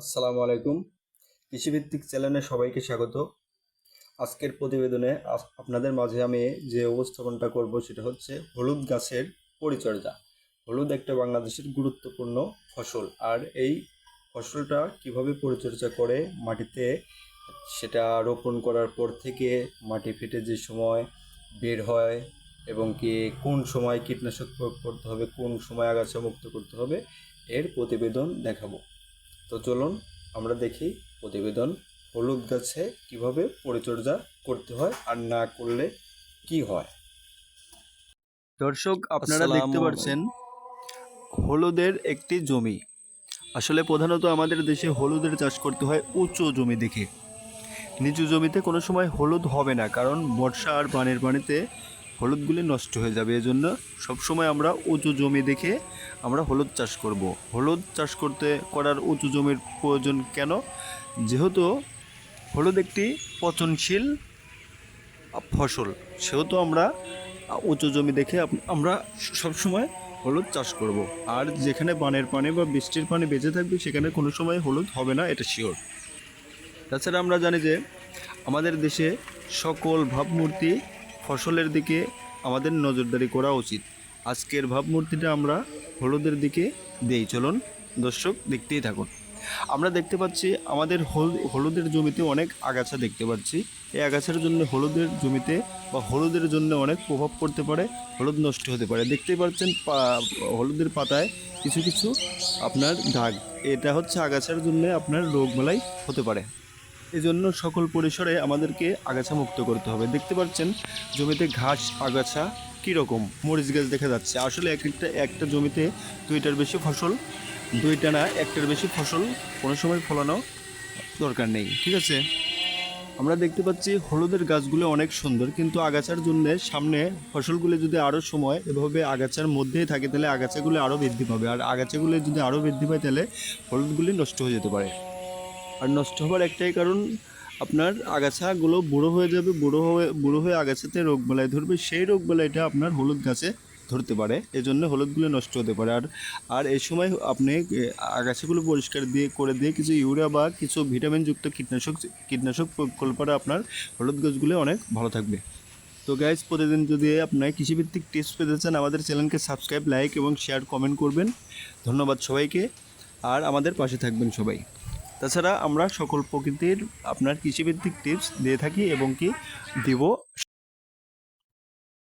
আসসালামু আলাইকুম। কৃষিভিত্তিক চ্যানেলে সবাইকে স্বাগত। আজকের প্রতিবেদনে আপনাদের মাঝে আমি যে উপস্থাপনটা করব সেটা হচ্ছে হলুদ গাছের পরিচর্যা। হলুদ একটা বাংলাদেশের গুরুত্বপূর্ণ ফসল। আর এই ফসলটা কীভাবে পরিচর্যা করে মাটিতে, সেটা রোপণ করার পর থেকে মাটি ফেটে যে সময় বের হয় এবং কি কোন সময় কীটনাশক প্রয়োগ করতে হবে, কোন সময় আগাছা মুক্ত করতে হবে, এর প্রতিবেদন দেখাবো। তো চলুন আমরা দেখি প্রতিবেদন হলুদ গাছে কীভাবে পরিচর্যা করতে হয় আর না করলে কি হয়। দর্শক আপনারা দেখতে পাচ্ছেন হলুদের একটি জমি। আসলে প্রধানত আমাদের দেশে হলুদের চাষ করতে হয় উঁচু জমি দেখে। নিচু জমিতে কোনো সময় হলুদ হবে না কারণ বর্ষা আর পানির পানিতে হলুদগুলি নষ্ট হয়ে যাবে, এজন্য সবসময় আমরা উঁচু জমি দেখে আমরা হলুদ চাষ করব। হলুদ চাষ করতে, করার উঁচু জমির প্রয়োজন কেন? যেহেতু হলুদ একটি পচনশীল ফসল, সেহেতু আমরা উঁচু জমি দেখে আমরা সবসময় হলুদ চাষ করব। আর যেখানে বানের পানি বা বৃষ্টির পানি বেঁচে থাকবে, সেখানে কোনো সময় হলুদ হবে না, এটা শিওর তাছাড়া আমরা জানি যে আমাদের দেশে সকল ভাবমূর্তি ফসলের দিকে আমাদের নজরদারি করা উচিত। আজকের ভাবমূর্তিটা আমরা হলুদের দিকে দেই। চলুন দর্শক দেখতেই থাকুন। আমরা দেখতে পাচ্ছি আমাদের হল- হলুদের জমিতে অনেক আগাছা দেখতে পাচ্ছি। এই আগাছার জন্য হলুদের জমিতে বা হলুদের জন্য অনেক প্রভাব পড়তে পারে, হলুদ নষ্ট হতে পারে। দেখতেই পাচ্ছেন হলুদের পাতায় কিছু কিছু আপনার দাগ। এটা হচ্ছে আগাছার জন্য আপনার রোগবালাই হতে পারে। এজন্য সকল পরিসরে আমাদেরকে আগাছা মুক্ত করতে হবে। দেখতে পাচ্ছেন, জমিতে ঘাস, আগাছা কীরকম? মরিচ গাছ দেখা যাচ্ছে। আসলে এক একটা একটা জমিতে দুইটার বেশি ফসল, দুইটা না, একটার বেশি ফসল, কোনো সময় ফলানো দরকার নেই। ঠিক আছে? আমরা দেখতে পাচ্ছি হলুদের গাছগুলো অনেক সুন্দর, কিন্তু আগাছার জন্য সামনে ফসলগুলো যদি আরও সময় এভাবে আগাছার মধ্যেই থাকে, তাহলে আগাছাগুলো আরও বৃদ্ধি পাবে। আর আগাছাগুলো যদি আরও বৃদ্ধি পায়, তাহলে হলুদগুলি নষ্ট হয়ে যেতে পারে। আর নষ্ট হওয়ার একটাই কারণ, আপনার আগাছাগুলো বুড়ো হয়ে যাবে, বুড়ো হয়ে বুড়ো হয়ে আগাছাতে রোগ বালাই ধরবে, সেই রোগ বালাইটা আপনার হলুদ গাছে ধরতে পারে, এজন্য হলুদগুলো নষ্ট হতে পারে। আর আর এই সময় আপনি আগাছাগুলো পরিষ্কার দিয়ে, করে দিয়ে কিছু ইউরিয়া বা কিছু ভিটামিনযুক্ত কীটনাশক কীটনাশক প্রয়োগ করলে পরে আপনার হলুদ গাছগুলো অনেক ভালো থাকবে। তো গাইজ প্রতিদিন যদি আপনার কৃষিভিত্তিক টিপস পেতে চান, আমাদের চ্যানেলকে সাবস্ক্রাইব লাইক এবং শেয়ার কমেন্ট করবেন। ধন্যবাদ সবাইকে, আর আমাদের পাশে থাকবেন সবাই। তাছাড়া আমরা সকল প্রকৃতির আপনার কৃষিভিত্তিক টিপস দিয়ে থাকি এবং কি দিব